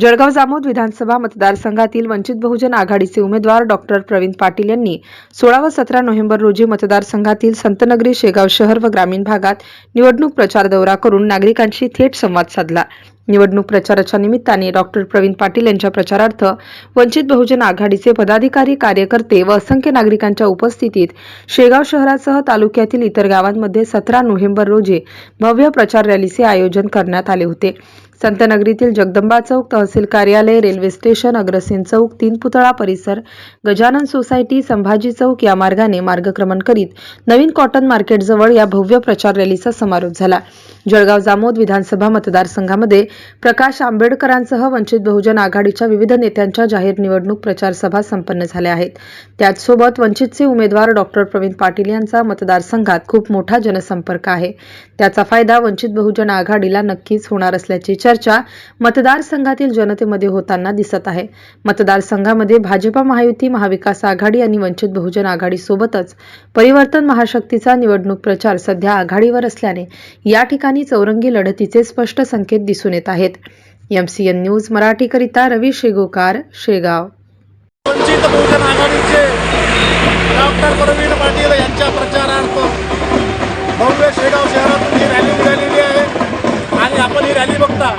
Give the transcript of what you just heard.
जळगाव जामोद विधानसभा मतदारसंघातील वंचित बहुजन आघाडीचे उमेदवार डॉक्टर प्रवीण पाटील यांनी सोळा व सतरा नोव्हेंबर रोजी मतदारसंघातील संतनगरी शेगाव शहर व ग्रामीण भागात निवडणूक प्रचार दौरा करून नागरिकांशी थेट संवाद साधला. निवडणूक प्रचाराच्या निमित्ताने डॉक्टर प्रवीण पाटील यांच्या प्रचारार्थ वंचित बहुजन आघाडीचे पदाधिकारी कार्यकर्ते व असंख्य नागरिकांच्या उपस्थितीत शेगाव शहरासह तालुक्यातील इतर गावांमध्ये सतरा नोव्हेंबर रोजी भव्य प्रचार रॅलीचे आयोजन करण्यात आले होते. संतनगरीतील जगदंबा चौक तहसील कार्यालय रेल्वे स्टेशन अग्रसेन चौक तीन पुतळा परिसर गजानन सोसायटी संभाजी चौक या मार्गाने मार्गक्रमण करीत नवीन कॉटन मार्केटजवळ या भव्य प्रचार रॅलीचा समारोप झाला. जळगाव जामोद विधानसभा मतदारसंघामध्ये प्रकाश आंबेडकरांसह वंचित बहुजन आघाडीच्या विविध नेत्यांच्या जाहीर निवडणूक प्रचार सभा संपन्न झाल्या आहेत. त्याचसोबत वंचितचे उमेदवार डॉक्टर प्रवीण पाटील यांचा मतदारसंघात खूप मोठा जनसंपर्क आहे. त्याचा फायदा वंचित बहुजन आघाडीला नक्कीच होणार असल्याची चर्चा मतदारसंघातील जनतेमध्ये होताना दिसत आहे. मतदारसंघामध्ये भाजपा महायुती महाविकास आघाडी आणि वंचित बहुजन आघाडीसोबतच परिवर्तन महाशक्तीचा निवडणूक प्रचार सध्या आघाडीवर असल्याने या ठिकाणी ठिकाणी चौरंगी लढतीचे स्पष्ट संकेत दिसून येत आहेत. एम सी एन न्यूज मराठीकरिता रवी शेगोकार शेगाव. वंचित बहुजन आघाडीचे डॉक्टर प्रवीण पाटील यांच्या प्रचारार्थ भव्य शेगाव शहरातून ही रॅली निघालेली आहे आणि आपण ही रॅली बघता